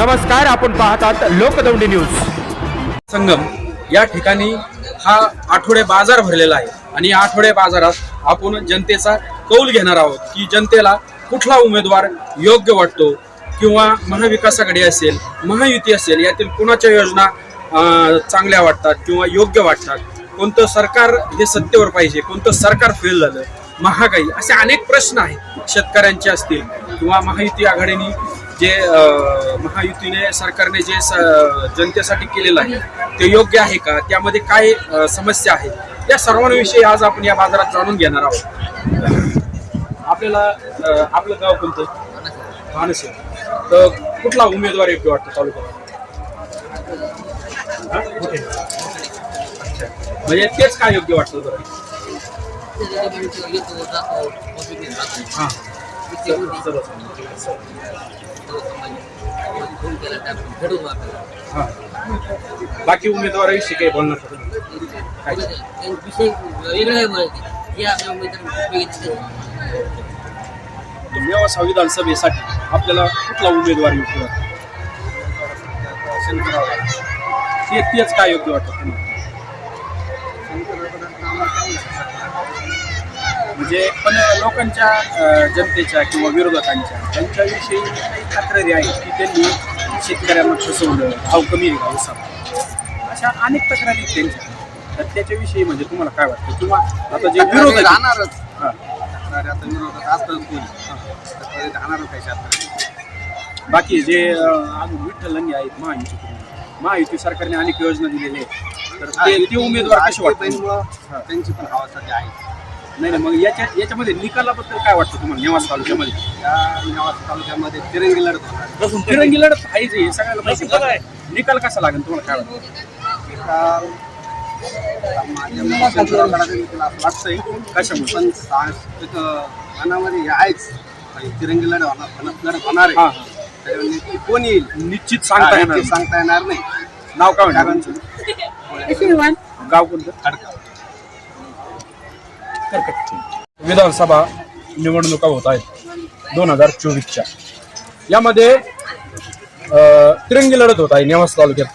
नमस्कार आपण पाहतात लोकदौंडी न्यूज. संगम या ठिकाणी हा आठवडे बाजार भरलेला आहे. आणि या आठवडे बाजारात आपण जनतेचा कौल घेणार आहोत की जनतेला कुठला उमेदवार योग्य वाटतो किंवा महाविकास आघाडी असेल महायुती असेल यातील कुणाच्या योजना चांगल्या वाटतात किंवा योग्य वाटतात? कोणतं सरकार हे सत्तेवर पाहिजे कोणतं सरकार फेल झालं? महागाई असे अनेक प्रश्न आहेत शेतकऱ्यांचे असतील किंवा महायुती आघाडीने जे महायुतीने सरकारने जे जनतेसाठी केलेलं आहे ते योग्य आहे का? त्यामध्ये काय समस्या आहेत या सर्वांविषयी आज आपण या बाजारात जाणून घेणार आहोत. आपल्याला आपलं गाव कोणतं? मानस तर कुठला उमेदवार योग्य वाटतो तालुक्यात म्हणजे तेच काय योग्य वाटतं हा हा बाकी उमेदवाराविषयी काही बोलणार तुम्ही? काय? तर व्यवसाय विधानसभेसाठी आपल्याला कुठला उमेदवार योग्य वाटतो तेच काय योग्य वाटतं म्हणजे पण लोकांच्या जनतेच्या किंवा विरोधकांच्या त्यांच्याविषयी काही तक्रारी आहेत की त्यांनी शेतकऱ्यांना फसवलं भाव कमी का उसाला अशा अनेक तक्रारी आहेत त्यांच्या. तर त्याच्याविषयी म्हणजे तुम्हाला काय वाटतं? किंवा आता जे विरोधक राहणारच. आता विरोधात असतात कोणी. तक्रारी राहणारच आहे शेतकरी बाकी जे अजून विठ्ठलांनी आहेत महायुती महायुती सरकारने अनेक योजना दिलेल्या आहेत. तर ते उमेदवार कसे वाटतात हा. त्यांची पण हवा सध्या आहे. नाही नाही मग याच्या याच्यामध्ये निकालाबद्दल काय वाटतं तुम्हाला नेवास तालुक्यामध्ये? या नेवासा तालुक्यामध्ये तिरंगी लढत होणार. तिरंगी लढत आहे जे हे सगळ्याला माहिती आहे. निकाल कसा लागेल तुम्हाला काय वाटतं? माझ्या निकाल असं वाटतंय. कशामुळे? पण सा- एक मनामध्ये हे आहेच. आणि तिरंगी लढत होणार लढत होणार हा आहे कोण येईल? निश्चित सांगता येणार सांगता येणार नाही. नाव काय कारण म्हणतो गाव कोणतं? खडका. विधानसभा निवडणुका होत आहेत. दोन हजार चोवीसच्या. यामध्ये तिरंगी लढत होत आहे नेवास तालुक्यात.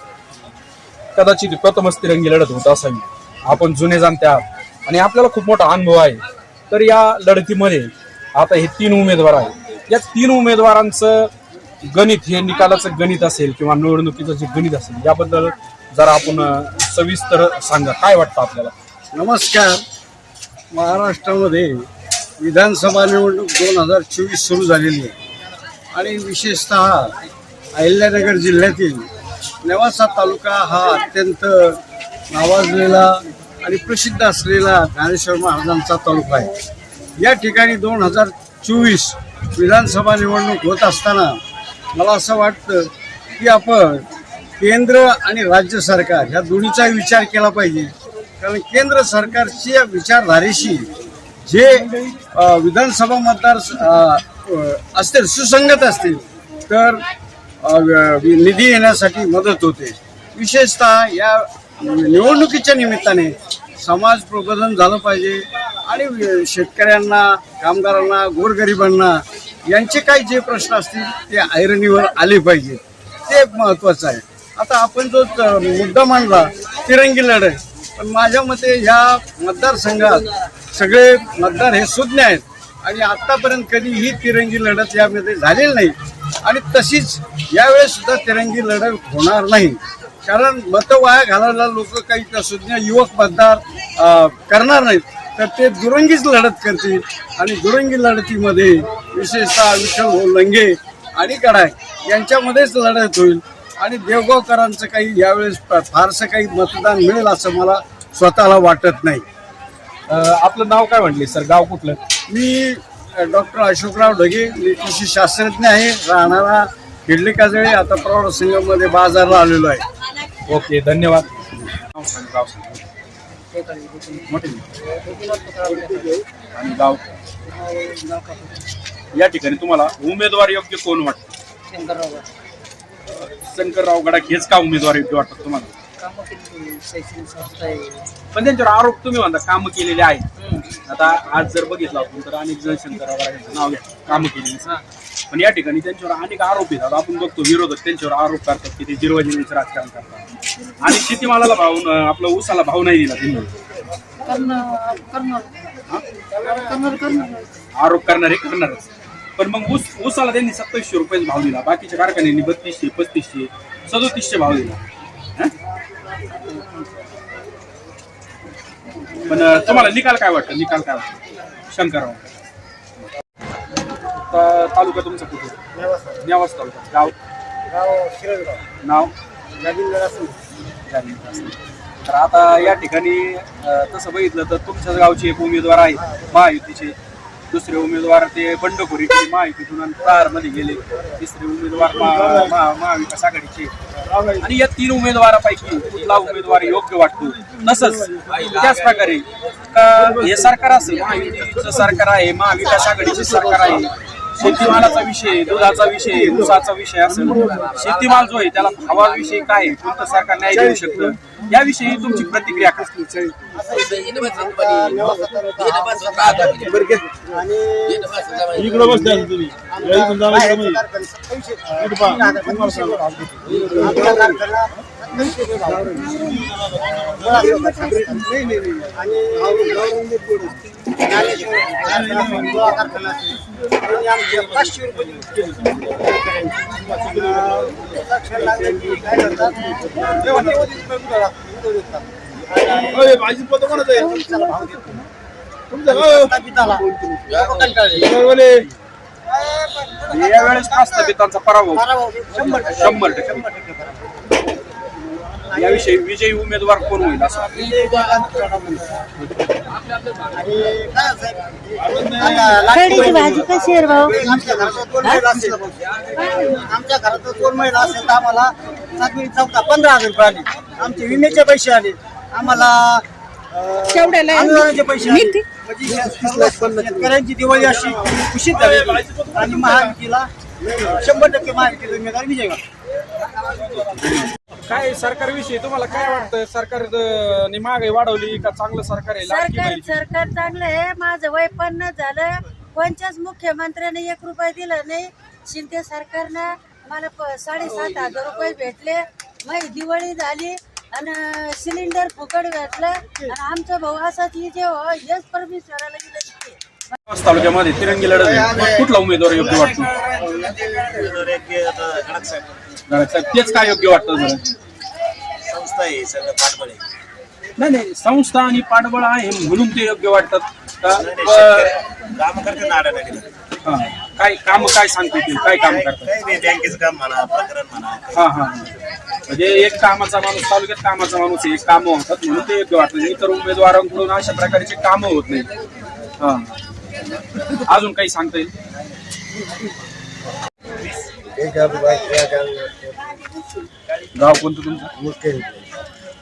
कदाचित प्रथमच तिरंगी लढत होत असावी. आपण जुने जाणते आहात. आणि आपल्याला खूप मोठा अनुभव आहे. तर या लढतीमध्ये आता हे तीन उमेदवार आहेत. या तीन उमेदवारांचं गणित हे निकालाचं गणित असेल किंवा निवडणुकीचं जे गणित असेल याबद्दल जरा आपण सविस्तर सांगा. काय वाटतं आपल्याला? नमस्कार. महाराष्ट्रामध्ये विधानसभा निवडणूक दोन हजार चोवीस सुरू झालेली आहे. आणि विशेषतः अहिल्यानगर जिल्ह्यातील नेवासा तालुका हा अत्यंत नावाजलेला आणि प्रसिद्ध असलेला ज्ञानेश्वर महाराजांचा तालुका आहे. या ठिकाणी दोन हजार चोवीस विधानसभा निवडणूक होत असताना मला असं वाटतं की आपण केंद्र आणि राज्य सरकार ह्या दोन्हीचा विचार केला पाहिजे. कारण केंद्र सरकारच्या विचारधारेशी जे विधानसभा मतदार असतील सुसंगत असतील तर निधी येण्यासाठी मदत होते. विशेषतः या निवडणुकीच्या निमित्ताने समाज प्रबोधन झालं पाहिजे आणि शेतकऱ्यांना कामगारांना गोरगरिबांना यांचे काही जे प्रश्न असतील ते ऐरणीवर आले पाहिजे ते महत्त्वाचं आहे. आता आपण जो मुद्दा मांडला तिरंगी लढाई पण माझ्या मते ह्या मतदारसंघात सगळे मतदार हे सुज्ञ आहेत. आणि आतापर्यंत कधी ही तिरंगी लढत यामध्ये झालेली नाही. आणि तशीच यावेळेस सुद्धा तिरंगी लढत होणार नाही. कारण मतं वाया घालायला लोक काही सुज्ञ युवक मतदार करणार नाहीत. तर ते दुरंगीच लढत करतील. आणि दुरंगी लढतीमध्ये विशेषतः विठ्ठल लंगे आणि कडाय यांच्यामध्येच लढत होईल. आणि देवगावकरांचं काही यावेळेस फ- फारसं काही मतदान मिळेल असं मला स्वतःला वाटत नाही. आपलं नाव काय म्हटले सर? गाव कुठलं? मी डॉक्टर अशोकराव ढगे मी कृषी शास्त्रज्ञ आहे राहणारा किडली काजळे आता प्रौढ संघामध्ये बाजारला आलेलो आहे. ओके धन्यवाद. नाव सांग, गाव सांग. मोठे आणि गाव? या ठिकाणी तुम्हाला उमेदवार योग्य कोण वाटतं. शंकरराव गडाख हेच का उमेदवार योग्य वाटतात तुम्हाला? कामं केली शैक्षणिक संस्था आहे. पण त्यांच्यावर आरोप तुम्ही म्हणता कामं केलेले आहेत. आता आज जर बघितलं आपण तर अनेक जण शंकरराव नाव घ्या कामं केलेली पण या ठिकाणी त्यांच्यावर अनेक आरोप येतात. आपण बघतो विरोधक त्यांच्यावर आरोप करतात की ते जिरवाजिरवीचं राजकारण करतात. आणि शेतीमालाला भाव आपलं ऊसाला भाव नाही दिला त्यांनी. करणार करणार. करणार करणार. आरोप करणारे करणारच. पण मग ऊस ऊसाला त्यांनी सत्तावीसशे रुपये भाव दिला. बाकीच्या कारखान्यांनी बत्तीसशे पस्तीसशे सदोतीसशे भाव दिला? पण तुम्हाला निकाल काय वाटतं? निकाल काय वाटतं? शंकरराव. ता- तालुका तुमचा कुठे? नेवास. तालुका. गाव? नाव. तर आता या ठिकाणी तसं बघितलं तर तुमच्याच गावचे एक उमेदवार आहेत महायुतीचे. दुसरे उमेदवार ते बंडखोरी केली महायुतीतून आणि मध्ये गेले. तिसरे उमेदवार महा- महा- महाविकास आघाडीचे. आणि या तीन उमेदवारापैकी कुठला उमेदवार योग्य वाटतो? तसंच त्याच प्रकारे का हे सरकार असेल महायुतीचं सरकार आहे महाविकास आघाडीचे सरकार आहे शेतीमालाचा विषय दुधाचा विषय ऊसाचा विषय असेल. शेतीमाल जो आहे त्याला भावाविषयी काय कोणतं सरकार न्याय देऊ शकतं? याविषयी तुमची प्रतिक्रिया कसली इकडे बसल्या तुम्ही इकडून जाणार इकडे मध्ये. इकडे पहा. ओय, भाजी पोतं कोणाचं आहे? तुमचं आहे. यावेळेस प्रस्तावितांचा पराभव शंभर टक्के याविषयी विजयी उमेदवार कोण होईल असं भाजी कशी आहे रे भाऊ आमच्या घरात दोन महिला असेल आमच्या घरात दोन महिला असेल तर आम्हाला सातवी चौथा पंधरा हजार रुपये आले आमचे विम्याचे पैसे आले आम्हाला अं, केवढ्याला? अनुदानाचे पैसे आले? म्हणजे शेतकऱ्यांची दिवाळी अशी खुशीत झाली आणि महायुतीला शंभर टक्के महायुतीचा उमेदवार विजय. काय सरकारविषयी तुम्हाला काय वाटतं? सरकार महागाई वाढवली का चांगलं सरकार आहे? लाडकी सरकार बहीण? सरकार चांगलं आहे. माझं वय पन्नास झालं. कोणत्याच मुख्यमंत्र्याने एक रुपया दिला नाही. शिंदे सरकारनं मला प- साडेसात हजार रुपये भेटले. मग दिवाळी झाली आणि सिलेंडर फुकट भेटलं आणि आमचा भाऊ असाच विजय हो हेच परमेश्वराला. नेवास तालुक्यामध्ये तिरंगी लढत आहे. कुठला उमेदवार योग्य वाटतो? साहेब तेच काय योग्य वाटतं जरा संस्था आहे सगळं पाठबळ आहे. नाही नाही संस्था आणि पाठबळ आहे म्हणून ते योग्य वाटतात का कामं करते. हा. काय काम काय सांगता येतील काय काम करतात? काही नाही बँकेचं काम म्हणा प्रकरण म्हणा. हा हा. म्हणजे एक कामाचा माणूस तालुक्यात कामाचा माणूस आहे काम होतात म्हणून ते योग्य वाटतं. इतर उमेदवारांकडून अशा प्रकारचे कामं होत नाही हा. अजून काही सांगता येईल? गाव कोणतं तुमचं?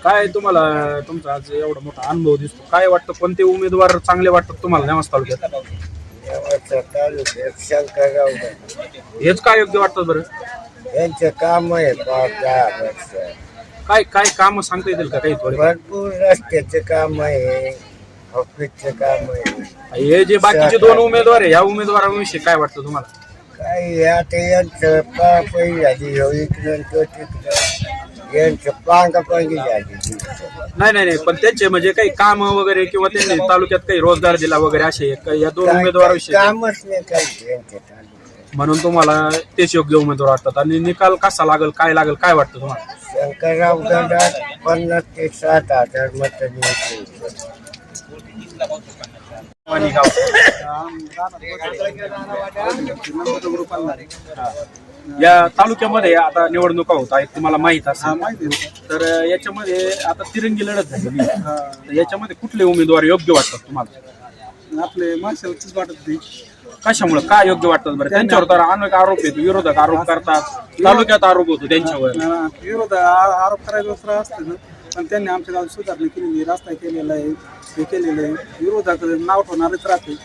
काय तुम्हाला तुमचा आज एवढा मोठा अनुभव दिसतो. काय वाटतं कोणते उमेदवार चांगले वाटतात तुम्हाला नेवास तालुक्यात? हेच काय योग्य वाटतं बरं? यांचे काम आहे बाबा काय काय काम सांगता येतील का काही थोडे? भरपूर रस्त्याचे काम आहे ऑफिसचे काम आहे हे जे बाकीचे दोन उमेदवार आहे या उमेदवाराविषयी काय वाटतं तुम्हाला? काही आता यांचं पापही झाली हो इकडं तो तिकडं यांचं पांगापांगी झाली नाही नाही नाही पण त्यांचे म्हणजे काही काम वगैरे किंवा त्यांनी तालुक्यात काही रोजगार दिला वगैरे असे काही या दोन उमेदवाराविषयी कामच नाही काही यांच्या तालुक्यात. म्हणून तुम्हाला तेच योग्य उमेदवार वाटतात. आणि निकाल कसा लागेल काय लागेल काय वाटतं तुम्हाला? शंकरराव गडात पन्नास ते सात हजार मत या तालुक्यामध्ये आता निवडणुका होत आहेत तुम्हाला माहीत असेल. तर याच्यामध्ये आता तिरंगी लढत झालेली आहे. तर याच्यामध्ये कुठले उमेदवार योग्य वाटतात तुम्हाला? आपले माणसालाच वाटत नाही. कशामुळे? काय योग्य वाटतात बरं? त्यांच्यावर तर अनेक आरोप आहेत. विरोधक आरोप करतात. तालुक्यात आरोप होतो त्यांच्यावर. विरोध आ- आरोप करायचा दुसरा असतं ना. पण त्यांनी आमच्या गावात सुधारणा केलेली रस्ता केलेला आहे हे केलेलं आहे. विरोधाकडे नाव ठेवणारच राहते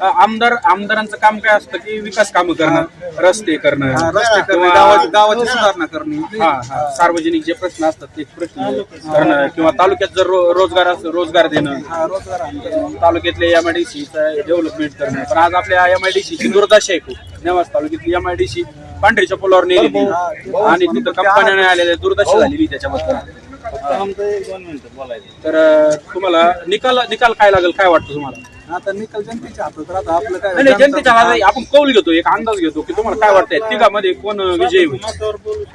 आमदार आमदारांचं काम काय असतं की विकास कामं करणं रस्ते करणं. रस्ते करणे किंवा- गावाची गावाची सुधारणा करणे. हा हा. सार्वजनिक जे प्रश्न असतात ते प्रश्न करणं किंवा तालुक्यात जर रो- रोजगार असतो रोजगार देणं. तालुक्यातले एम आय डी डेव्हलपमेंट करणं. पण आज आपल्या एम आय डी ची दुर्दशा आहे खूप. नेवास तालुक्यातली एम आय डी सी पांढरीच्या पुलावर नेलेली. आणि तिथं कंपन्या नाही आलेल्या दुर्दशा झालेली त्याच्याबद्दल. तर तुम्हाला निकाल निकाल काय लागेल काय वाटतं तुम्हाला? आता निकाल जनतेच्या हातात राहतं. आपलं काय नाही, नाही, जनतेच्या हातात आपण कौल घेतो एक अंदाज घेतो की तुम्हाला काय वाटतंय तिघामध्ये कोण विजयी होईल?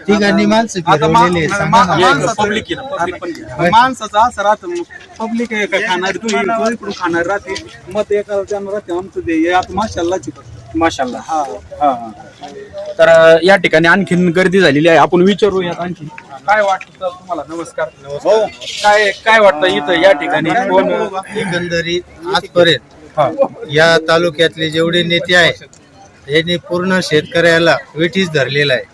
ठिकाणी माणसं पब्लिक. माणसाचं असं राहतं पब्लिक आहे का खाणार तू इकडून खाणार राहते. मत एका त्यानं राहते आमचं दे आता माशाला माशाल्लाह हा. हा हा. तर अ, या ठिकाणी आणखीन गर्दी झालेली आहे. आपण विचारूयात आणखी काय वाटतं तुम्हाला? नमस्कार. काय काय वाटतं इथं या ठिकाणी? कोण? एकंदरीत आजपर्यंत या तालुक्यातले जेवढे नेते आहेत यांनी पूर्ण शेतकऱ्याला वेठीच धरलेला आहे.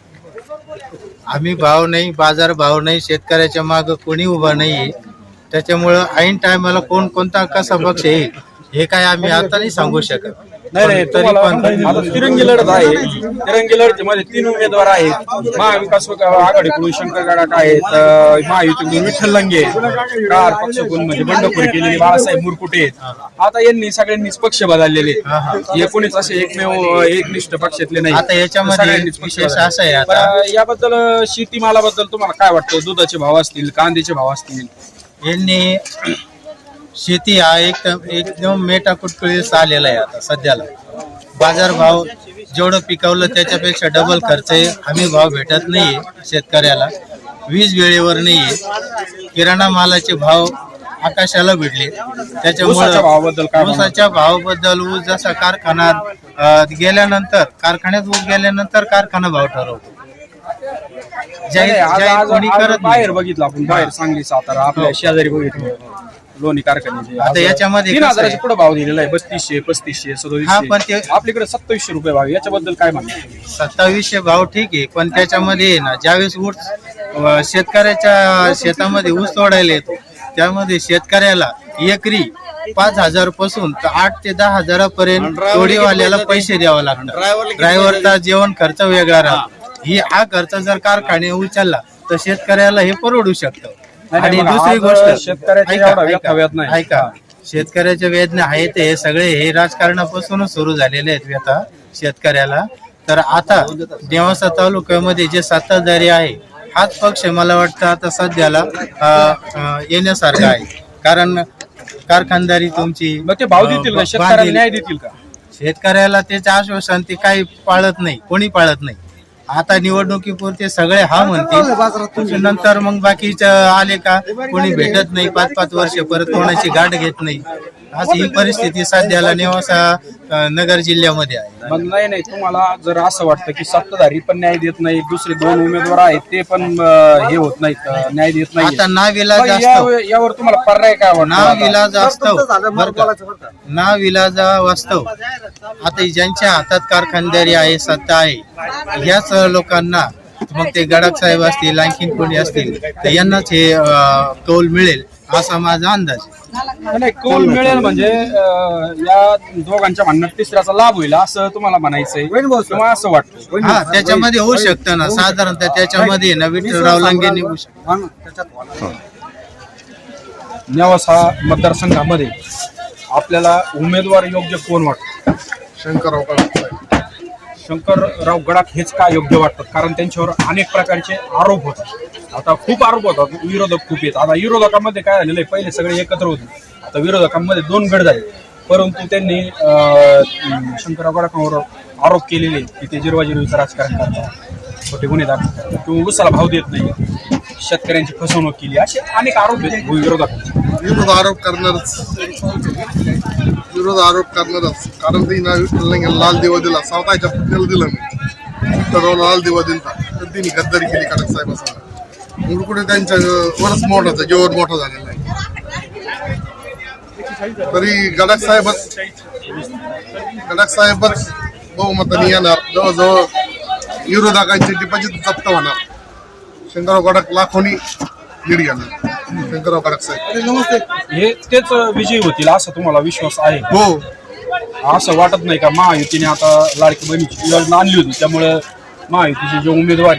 आम्ही भाव नाही बाजार भाव नाही शेतकऱ्याच्या माग कोणी उभा नाही त्याच्यामुळं ऐन टायमाला कोण कोणता कसा पक्ष येईल हे काय आम्ही आता नाही सांगू शकत. नाही नाही तरी तुम्हाला पण आता तिरंगी लढत आहे. तिरंगी लढतीमध्ये तीन उमेदवार आहेत. महाविकास आघाडीकडून शंकर गडाख आहेत महायुतीकडून विठ्ठल लंगे कार पक्षकडून म्हणजे बंडखोरी केलेली बाळासाहेब मुरकुटे आहेत. आता यांनी सगळ्यांनीच पक्ष बदललेले कोणीच असे एकमेव एकनिष्ठ पक्षातले नाही. आता याच्यामध्ये विशेष. असं आहे याबद्दल शेतीमालाबद्दल तुम्हाला काय वाटतं? दुधाचे भाव असतील कांद्याचे भाव असतील? यांनी शेती हा एक एकदम मेटा कुटकुळीस आलेला आहे आता सध्याला. बाजारभाव जेवढं पिकवलं त्याच्यापेक्षा डबल खर्च आहे. हमी भाव भेटत नाहीये शेतकऱ्याला. वीज वेळेवर नाहीये. किराणा मालाचे भाव आकाशाला भिडले. भावाबद्दल त्याच्यामुळे ऊसाच्या भावाबद्दल ऊस जसा कारखाना अं, गेल्यानंतर कारखान्यात ऊस गेल्यानंतर कारखाना भाव ठरवतो. जाहीर नाही, आज- जाहीर आज- कोणी आज करत नाही. बाहेर बघितलं आपण बाहेर सांगली सातारा आपल्या शेजारी बघितलं. लोणी कारखान्याचे आता याच्यामध्ये तीन कसं आहे? पुढे भाव दिलेला आहे. बत्तीसशे पस्तीसशे हा, पण ते- आपल्याकडे सत्तावीसशे रुपये भाव आहे. याच्याबद्दल काय म्हणतात सत्तावीसशे भाव ठीक आहे पण त्याच्यामध्ये आहे ना ज्यावेळेस ऊस अं, शेतकऱ्याच्या शेतामध्ये ऊस तोडायला येतो त्यामध्ये शेतकऱ्याला एकरी पाच हजारपासून तर आठ ते दहा हजारापर्यंत तोडीवाल्याला पैसे द्यावे लागतात. ड्रायव्हरचा जेवण खर्च वेगळा राहतो. ही हा खर्च जर कारखाने उचलला तर शेतकऱ्याला हे परवडू शकतं. आणि दुसरी गोष्ट ऐका, ऐका. ऐका. शेतकऱ्याच्या वेदना आहेत हे सगळे हे राजकारणापासूनच सुरू झालेले आहेत व्यथा शेतकऱ्याला. तर आता देवासा तालुक्यामध्ये जे सत्ताधारी आहे हाच पक्ष मला वाटतं आता सध्याला अं, अं, येण्यासारखा आहे. कारण कारखानदारी तुमची मग ते भाव देतील शेतकऱ्याला बांधील. न्याय देतील का? शेतकऱ्याला त्याचे आश्वासन ते काही पाळत नाही कोणी पाळत नाही. आता निवडणुकीपुरते सगळे हा म्हणतील. नंतर मग बाकीचे आले का? कोणी भेटत नाही पाच पाच वर्ष परत कोणाची गाठ घेत नाही. अशी ही परिस्थिती सध्याला नेवासा नगर जिल्ह्यामध्ये आहे. मग नाही नाही तुम्हाला जर असं वाटतं की सत्ताधारी पण न्याय देत नाही दुसरे दोन उमेदवार आहेत ते पण हे होत नाहीत न्याय देत नाही आता नाविलाज या- यावर तुम्हाला पर्याय काय वाटतो नाव आता? विलाज वास्तव बरं का? नाव विलाजा वास्तव. आता ज्यांच्या हातात कारखानदारी आहे सत्ता आहे याच लोकांना मग ते गडाख साहेब असतील आणखीन कोणी असतील तर यांनाच हे कौल मिळेल असा माझा अंदाज आहे. नाही कौल मिळेल म्हणजे अं, या दोघांच्या म्हणण्यात तिसऱ्याचा लाभ होईल असं तुम्हाला म्हणायचंय. किंवा असं वाटतं हा त्याच्यामध्ये होऊ शकतं ना साधारणतः त्याच्यामध्ये ना विठ्ठलराव लंगे निघू शकतो. नेवासा मतदारसंघामध्ये आपल्याला उमेदवार योग्य कोण वाटतं? शंकरराव शंकरराव गडाख हेच का योग्य वाटतात? कारण त्यांच्यावर अनेक प्रकारचे आरोप होतात. आता खूप आरोप होतात. विरोधक खूप येत आता विरोधकांमध्ये काय झालेलं आहे? पहिले सगळे एकत्र होते. आता विरोधकांमध्ये दोन गट झाले. परंतु त्यांनी शंकरराव गडाखांवर आरोप केलेले की ते जिरवाजिरवीचं राजकारण करतात. छोटे गुन्हे दाखल किंवा उसाला भाव देत नाही शेतकऱ्यांची फसवणूक केली असे अनेक आरोप आहेत विरोध आरोप करणारच. विरोध आरोप करणारच. कारण ती विठ्ठल लाल दिवा दिला सावताच्या पुतण्याला दिलं मी विठ्ठलरावला लाल दिवा दिला तर तिने गद्दारी केली कडक साहेबांसमोर कुठे त्यांच्या वरच मोठा जेवण मोठा झालेला आहे. तरी गडाख साहेबच गडाख साहेबच बहुमताने येणार. जवळजवळ विरोधकांची डिपॉझिट जप्त होणार. शंकरराव गडाख लाखोनी लीड घेणार शंकरराव गडाख साहेब. हे तेच विजयी होतील असं तुम्हाला विश्वास आहे? हो. असं वाटत नाही का महायुतीने आता लाडकी बहिणीची योजना आणली होती त्यामुळे महायुतीचे जे उमेदवार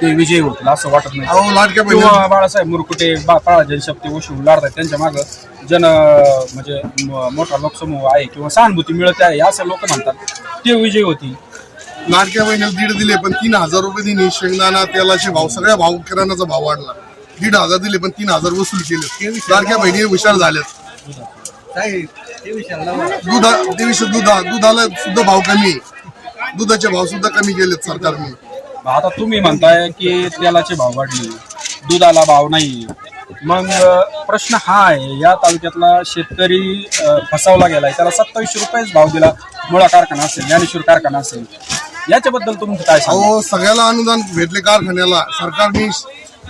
ते विजयी होतील असं वाटत नाही. अहो लाडक्या बहिणी किंवा बाळासाहेब मुरकुटे बा काळा जनशक्ती वशिव लढतात त्यांच्या मागं जन म्हणजे म- मोठा लोकसमूह आहे किंवा सहानुभूती मिळत आहे असं लोक म्हणतात ते विजयी होतील. लाडक्या बहिणीला दीड दिले पण तीन हजार रुपये दिली. शेंगदाणा तेलाचे भाव सगळ्या भाव किराणाचा भाव वाढला. दीड हजार दिले पण तीन हजार वसूल केले लाडक्या बहिणी हुशार झाल्यात दुधा तेवीसशे दुधा दुधाला सुद्धा भाव कमी आहे. दुधाचे भाव सुद्धा कमी केलेत सरकारने. आता तुम्ही म्हणताय की तेलाचे भाव वाढले. दुधाला भाव नाही. मग प्रश्न हा आहे या तालुक्यातला शेतकरी फसवला गेलाय. त्याला सत्तावीसशे रुपयेच भाव दिला. मुळा कारखाना असेल ज्ञानेश्वर कारखाना असेल. याच्याबद्दल तुमचं काय सांगा अहो सगळ्याला अनुदान भेटले कारखान्याला. सरकारने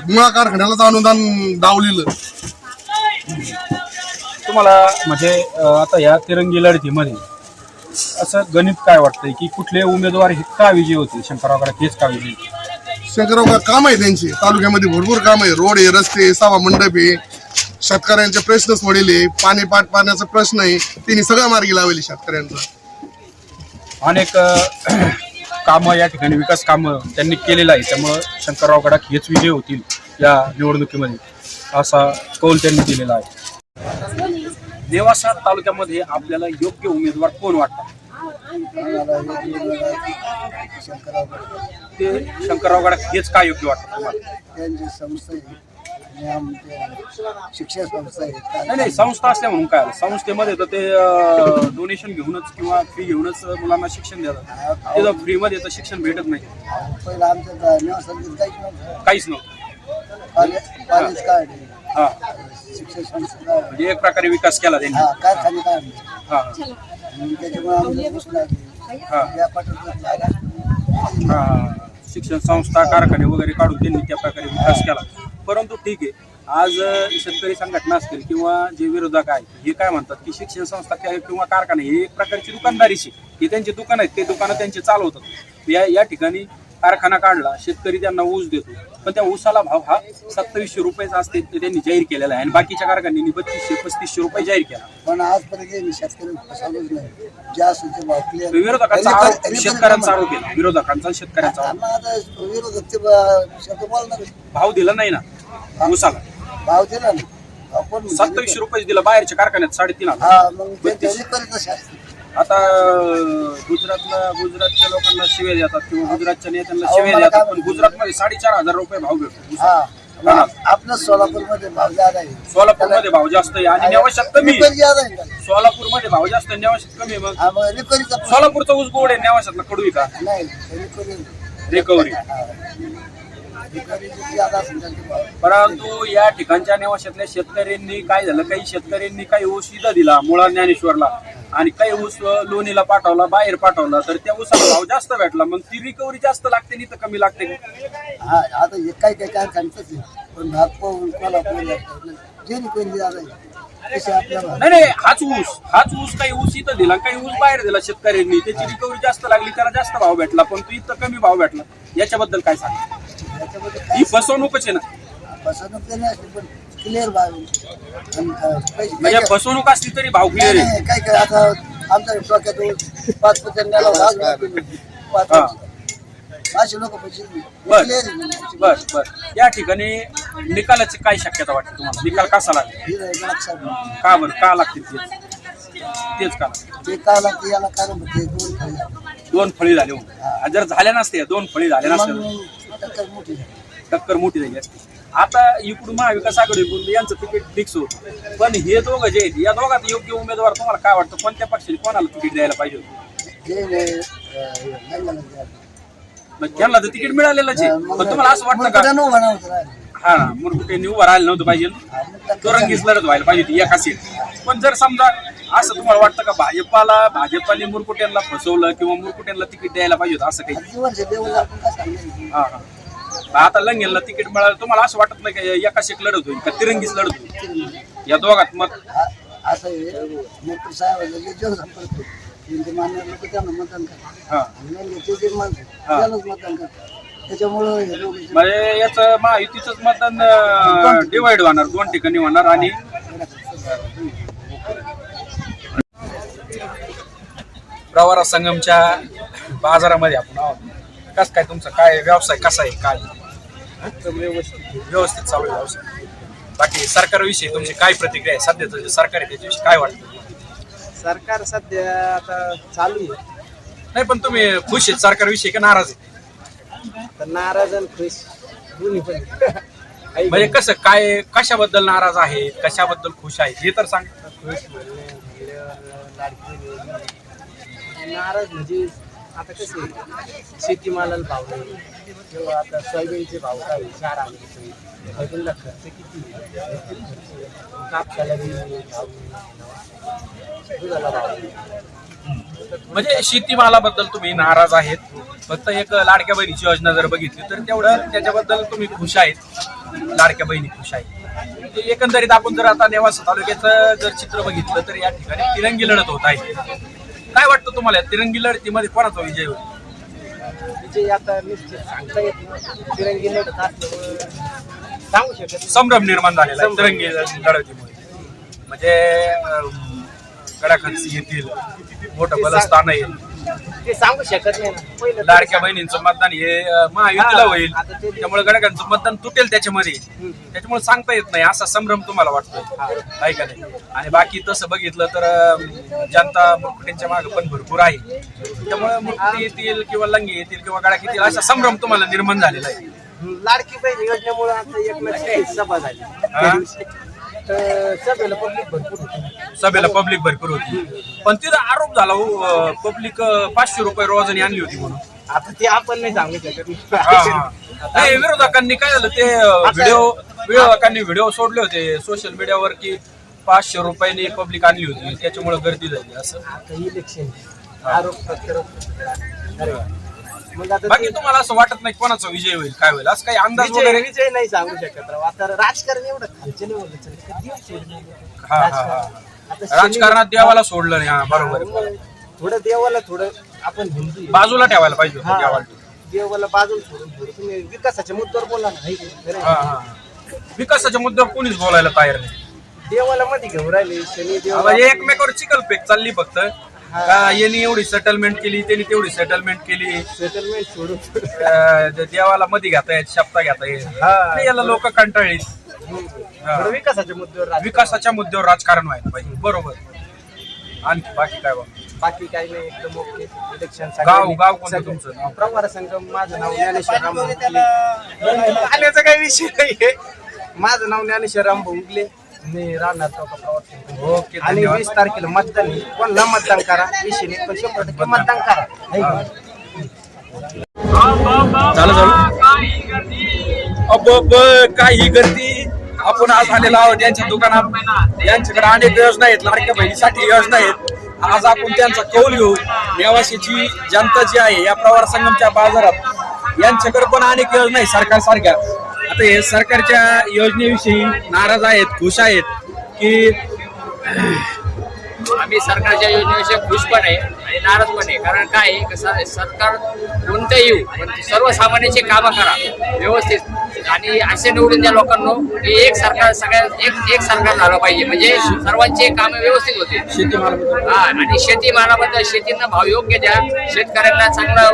मुळा कारखान्यालाच अनुदान डावलेलं. तुम्हाला म्हणजे अ, आता या तिरंगी लढतीमध्ये असं गणित काय वाटतंय की कुठले उमेदवार हे का विजयी होते शंकरराव गडाख हेच का विजयी? शंकरराव का काम आहे त्यांचे. तालुक्यामध्ये भरपूर काम आहे. रोड आहे रस्ते सभा मंडप आहे. शेतकऱ्यांचे प्रश्न सोडले पाणी पाट पाण्याचा प्रश्न आहे. त्यांनी सगळं मार्गी लावले शेतकऱ्यांचा. अनेक अ, कामं या ठिकाणी विकास कामं त्यांनी केलेलं आहे. त्यामुळं शंकरराव गडाख हेच विजय होतील या निवडणुकीमध्ये असा कौल त्यांनी दिलेला आहे. देवासा तालुक्यामध्ये आपल्याला योग्य उमेदवार कोण वाटतात? ते शंकरराव गडाख हेच का योग्य वाटतं तुम्हाला? त्यांची संस्था शिक्षण संस्था नाही नाही संस्था असल्या म्हणून काय? संस्थेमध्ये तर ते डोनेशन घेऊनच किंवा फी घेऊनच मुलांना शिक्षण देतात. तिथं फ्रीमध्ये तर शिक्षण भेटत नाही. पहिलं आमच्या निवासात काहीच नव्हतं. काहीच नव्हतं. कॉलेज कॉलेज काय हा. शिक्षण संस्था काय म्हणजे एक प्रकारे विकास केला त्यांनी. हा कारखाने काय हा. त्याच्यामुळे आम्हाला घुस लागली हा. या पाठवत जागा. हा. शिक्षण संस्था कारखाने वगैरे काढून त्यांनी त्या प्रकारे विकास केला. परंतु ठीक आहे. आज शेतकरी संघटना असतील किंवा जे विरोधक आहेत हे काय म्हणतात की शिक्षण संस्था किंवा कारखाने हे एक प्रकारची दुकानदारीची हे त्यांचे दुकान आहेत ते दुकानं त्यांचे चालवतात. या या ठिकाणी कारखाना काढला शेतकरी त्यांना ऊस देतो. पण त्या ऊसाला भाव हा सत्तावीसशे रुपयेचा असते ते त्यांनी जाहीर केलेला आहे. आणि बाकीच्या कारखान्यांनी बत्तीसशे पस्तीसशे रुपये जाहीर केला. पण आजपर्यंत नाही. clear- विरोधकांचा शेतकऱ्यांचा. आरोप केला. विरोधकांचा शेतकऱ्यांचा आरोप. भाव दिला नाही ना. ऊसाला. भाव दिला ना भाव कोण म्हणते? सत्तावीसशे रुपये दिला बाहेरच्या कारखान्यात साडेतीन हजार. आता गुजरातला गुजरातच्या लोकांना शिव्या देतात किंवा गुजरातच्या नेत्यांना शिव्या मला देतात. काय पण गुजरातमध्ये साडेचार हजार रुपये भाव भेटतो. हा. आपलं सोलापूरमध्ये भाव ज्यादा आहे. सोलापूरमध्ये भाव जास्त आहे आणि नेवाशात कमी आहे. त्याला. सोलापूरमध्ये भाव जास्त आहे नेवाशात कमी आहे मग. हा, मग रिकॉर्डचा प्रश्न. सोलापूरचा ऊस गोड आहे नेवाशातला कडू आहे का? नाही रिकॉर्ड रिकव्हरी ज्यादा असेल त्यांचे भाव. परंतु या ठिकाणच्या नेवाशातल्या शेतकऱ्यांनी काय झालं? काही शेतकऱ्यांनी काही ऊस इथं दिला मुळा ज्ञानेश्वरला. आणि काही ऊस लोणीला पाठवला बाहेर पाठवला तर त्या ऊसाला भाव जास्त भेटला. मग ती रिकव्हरी जास्त लागते नाही तर कमी लागते हा आता हे काही काही कारखान्याच आहे पण नागपूर कोल्हापूर जे रिकॉर्ड ज्यादा आहे तसे आपल्याला नाही नाही हाच ऊस. हाच ऊस काही ऊस इथं दिला काही ऊस बाहेर दिला शेतकऱ्यांनी. त्याची रिकव्हरी जास्त लागली त्याला जास्त भाव भेटला पण तो इथं कमी भाव भेटला. याच्याबद्दल काय सांग ही फसवणूकच आहे ना. फसवणूक पण क्लिअर भाव पैसे- म्हणजे फसवणूक असली तरी भाव क्लिअर आहे. काय काय आता आमच्या डोक्यात पाच द्यायला हा. असे लोक पैसे बर. clear आहे. बर बर. या ठिकाणी निकालाची काय शक्यता वाटते तुम्हाला? निकाल कसा लागेल? हे का बरं? का लागतील तेच तेच का लागतील? ते काय लागते याला कारण दोन खाली लागते. दोन फळी झाले. आणि जर झाल्या नसते दोन फळी झाल्या नसत्या. मग टक्कर मोठी झाली. टक्कर मोठी झाली असते. आता इकडून महाविकास आघाडीकडून यांचं तिकीट फिक्स होतं पण हे दोघं जे आहेत या दोघात योग्य उमेदवार तुम्हाला काय वाटतं? कोणत्या पक्षाने कोणाला तिकीट द्यायला पाहिजे होतं. मग त्यांना तर तिकीट मिळालेलंच आहे. पण तुम्हाला असं वाटतं का. हा मुरकुटे उभं राहिलं नव्हतं पाहिजे तो रंगीच लढत व्हायला पाहिजे ती एका सीट पण जर समजा असं तुम्हाला वाटतं का भाजपाला भाजपाने मुरकुट्यांना फसवलं किंवा मुरकुट्यांना तिकीट द्यायला पाहिजे होतं? असं काही? हा हा. आता लंगेलला तिकीट मिळालं तुम्हाला असं वाटत नाही का एका सीट लढत होईल का? तिरंगीच लढत होईल? या दोघात मत? असं त्याच्यामुळं म्हणजे याचं महायुतीचंच मतदान डिवाइड होणार दोन ठिकाणी होणार आणि प्रवारा संगमच्या बाजारामध्ये आपण आहोत. कस काय तुमचा? काय व्यवसाय कसा आहे? काय? व्यवस्थित चालू आहे व्यवसाय बाकी सरकारविषयी तुमची काय प्रतिक्रिया आहे? सध्याचं जे सरकार आहे त्याच्याविषयी काय वाटतं सरकार सध्या आता चालू आहे. नाही पण तुम्ही खुश आहेत? सरकारविषयी का नाराज आहे तर नाराज आणि खुश दोन्ही पण. म्हणजे कसं काय कशाबद्दल नाराज आहे कशाबद्दल खुश आहे हे तर सांग. खुश म्हणले नाराज म्हणजे आता कसे शेतीमालाला भाव नाही. किंवा आता सोयाबीनचे भाव काय चार आले सोयाबीनला खर्च किती कापसाला बी भाव नाही. दुधाला भाव नाही. म्हणजे शेतीमालाबद्दल तुम्ही नाराज आहेत. फक्त एक लाडक्या बहिणीची योजना जर बघितली तर तेवढं त्याच्याबद्दल तुम्ही खुश आहेत. लाडक्या बहिणी खुश आहेत. म्हणजे एकंदरीत आपण जर आता नेवासा तालुक्याचं जर चित्र बघितलं तर या ठिकाणी तिरंगी लढत होत आहे. काय वाटतं तुम्हाला? तिरंगी लढतीमध्ये कोणाचा विजय होईल? विजय आता निश्चित सांगता येत नाही. तिरंगी लढत असल्यामुळे सांगू शकत नाही. संभ्रम निर्माण झालेला आहे तिरंगी लढतीमुळे म्हणजे अं, येतील मोठं बलस्थान येईल. ते सांगू शकत नाही ना. पहिलं तरी लाडक्या सांग. बहिणींचं मतदान हे अं, महायुतीला हा, होईल. आता ते- त्यामुळे गडकांचं मतदान तुटेल त्याच्यामध्ये. त्याच्यामुळे सांगता येत नाही. असा संभ्रम तुम्हाला वाटतोय? आहे का नाही? आणि बाकी तसं बघितलं तर अं, जनता मुरकुटेंच्या मागे पण भरपूर आहे. त्यामुळे मुरकुटे येतील किंवा लंगे येतील किंवा गडाक येतील असा संभ्रम तुम्हाला निर्माण झालेला आहे. लाडकी बहीण योजनेमुळे आता लक्ष सभा झाली. त्या दिवशी. तर सभेला पब्लिक भरपूर होती. सभेला पब्लिक भरपूर होती पण तिथं आरोप झाला हो पब्लिक पाचशे रुपये रोजाने आणली होती म्हणून आता ते आपण नाही सांगू शकत हा. नाही, विरोधकांनी काय झालं ते व्हिडिओ विरोधकांनी व्हिडिओ सोडले होते सोशल मीडियावर की पाचशे रुपयांनी पब्लिक आणली होती त्याच्यामुळे गर्दी झाली असं आता इलेक्शन आरोप प्रत्यारोप अरे वा. मग आता बाकी ते- तुम्हाला असं वाटत नाही कोणाचा विजय होईल काय होईल असं काही अंदाज विजय वगैरे विजय नाही सांगू शकत राव आता राजकारण एवढं खालचं नाही बोललं चालेल. कधी होईल ते? हा, हा, राजकारण. राजकारणात देवाला सोडलं नाही हा बरोबर आहे. थोडं देवाला थोडं आपण हिंदू आहे. बाजूला ठेवायला पाहिजे होतं हा. देवाला देवाला बाजूला सोडून थोडं तुम्ही विकासाच्या मुद्द्यावर बोला ना हाय की नाही? खरं हा, आहे. हा. विकासाच्या मुद्द्यावर कोणीच बोलायला तयार नाही देवाला मध्ये घेऊन राहिले शनी देव म्हणजे एकमेकावर चिकल पेक चालली फक्त का यांनी एवढी सेटलमेंट केली त्यांनी तेवढी सेटलमेंट केली सेटलमेंट सोडून अं, देवाला मध्ये घेता येत शब्दा घेता येत हा. याला लोक कंटाळीत थोडं विकासाच्या मुद्द्यावर राजकारण. विकासाच्या मुद्द्यावर राजकारण व्हायला पाहिजे. बरोबर. आणखी बाकी काय बा बाकी काही नाही एकदम ओके. इलेक्शन गाव गाव कोणतं तुमचं? नाव प्रवार संघ माझं नाव ज्ञानेश्वर राम भोंगले आल्याचा काही विषय नाहीये. माझं नाव ज्ञानेश्वर राम भोंगले मी राहणार चौका प्रवार संघ. ओके आणि धन्यवाद. वीस तारखेला मतदान आहे. कोणाला मतदान करा? विषय नाही पण शंभर टक्के मतदान. करा. है. का? झालं झालं. अब अब काही गर्दी. आपण आज आलेलो आहोत यांच्या दुकानात. यांच्याकडे अनेक योजना आहेत लाडक्या बहिणीसाठी योजना आहेत. आज आपण त्यांचा कौल घेऊ. नेवाशीची जनता जी आहे या प्रवार संगमच्या बाजारात यांच्याकडे पण अनेक योजना आहेत सरकारसारख्या. आता हे सरकारच्या योजनेविषयी नाराज आहेत खुश आहेत की आम्ही सरकारच्या योजनेविषयी खुश पण आहे आणि नाराज पण आहे. कारण काय आहे कसं आहे, सरकार कोणतं येऊ पण सर्वसामान्यांची कामं करा. व्यवस्थित. आणि असे निवडून द्या लोकांना की एक सरकार सगळ्या एक एक सरकार झालं पाहिजे. म्हणजे सर्वांचे कामं व्यवस्थित होते शेतीमाल हा आणि शेतीमालाबद्दल शेतींना भाव योग्य द्या. शेतकऱ्यांना चांगला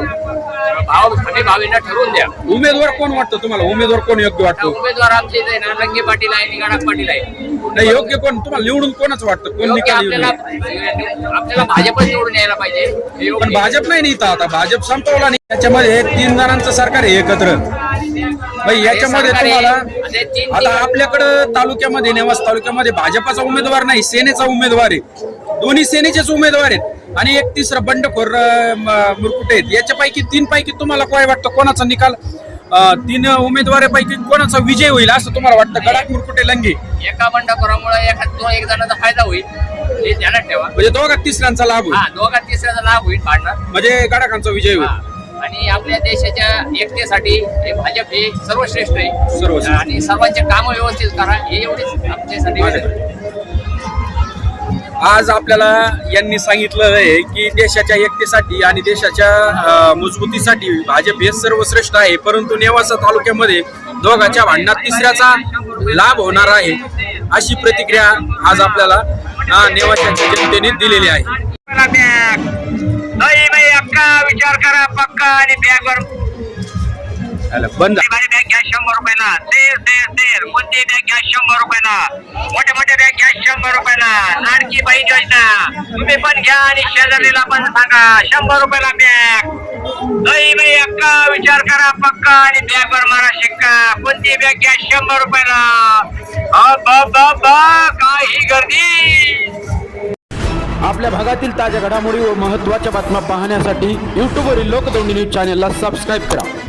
भाव हमी भावींना ठरवून द्या. उमेदवार कोण वाटतं तुम्हाला? उमेदवार कोण योग्य वाटतो? उमेदवार आमचे इथे ना पाटील आहे निगाडा पाटील आहे. नाही योग्य कोण? तुम्हाला निवडून कोणाच वाटतं? कोण योग्य निकाल येऊ आपल्याला? आपल्याला भाजपच निवडून यायला पाहिजे. हे पण भाजप नाही नीत आता. भाजप संपवला नाही त्याच्यामध्ये तीन जणांचं सरकार आहे एकत्र. भाई याच्यामध्ये. तुम्हाला आता आपल्याकडं तालुक्यामध्ये नेवास तालुक्यामध्ये भाजपाचा उमेदवार नाही सेनेचा उमेदवार आहे. दोन्ही सेनेचेच उमेदवार आहेत. आणि एक तिसरं बंडखोर मुरकुटे आहेत. याच्यापैकी तीन पैकी तुम्हाला काय वाटतं कोणाचा निकाल? तीन उमेदवारापैकी कोणाचा विजय होईल असं तुम्हाला वाटतं? गडाख मुरकुटे लंगे? एका बंडखोरामुळे एका दोन एक जणांचा फायदा होईल. हे ध्यानात ठेवा. म्हणजे दोघा तिसऱ्यांचा लाभ होईल. हा दोघा तिसऱ्याचा लाभ होईल म्हणजे गडाखांचा विजय होईल. आणि आपल्या देशाच्या एकतेसाठी हे भाजप हे सर्वश्रेष्ठ आहे सर्वश्रेष्ठ. आणि सर्वांचे काम व्यवस्थित करा हे एवढीच आमच्यासाठी. आज आपल्याला यांनी सांगितलं आहे की देशाच्या एकतेसाठी आणि देशाच्या मजबूतीसाठी भाजप हे सर्वश्रेष्ठ आहे परंतु नेवासा तालुक्यामध्ये दोघांच्या भांडणात तिसऱ्याचा लाभ होणार आहे अशी प्रतिक्रिया आज आपल्याला नेवाशाच्या जनतेने दिलेली आहे अक्का विचार करा पक्का आणि बॅगवर बंद. माझी बॅग घ्या शंभर रुपयाला. तेर तेर तेर कोणती बॅग घ्या शंभर रुपयाला. मोठे मोठे बॅग घ्या शंभर रुपयाला. लाडकी बहीण योजना. तुम्ही पण घ्या आणि शेजारीला पण सांगा शंभर रुपयाला बॅग नाही बाई अक्का विचार करा पक्का आणि बॅग वर मारा शिक्का. कोणती बॅग घ्या शंभर रुपयाला. अ, ब, ब, ब, काय ही गर्दी. आपल्या भागातील ताज्या घडामोडी व महत्त्वाच्या बातम्या पाहण्यासाठी यूट्यूबवरील लोकदौंडी न्यूज चॅनेलला सबस्क्राईब करा.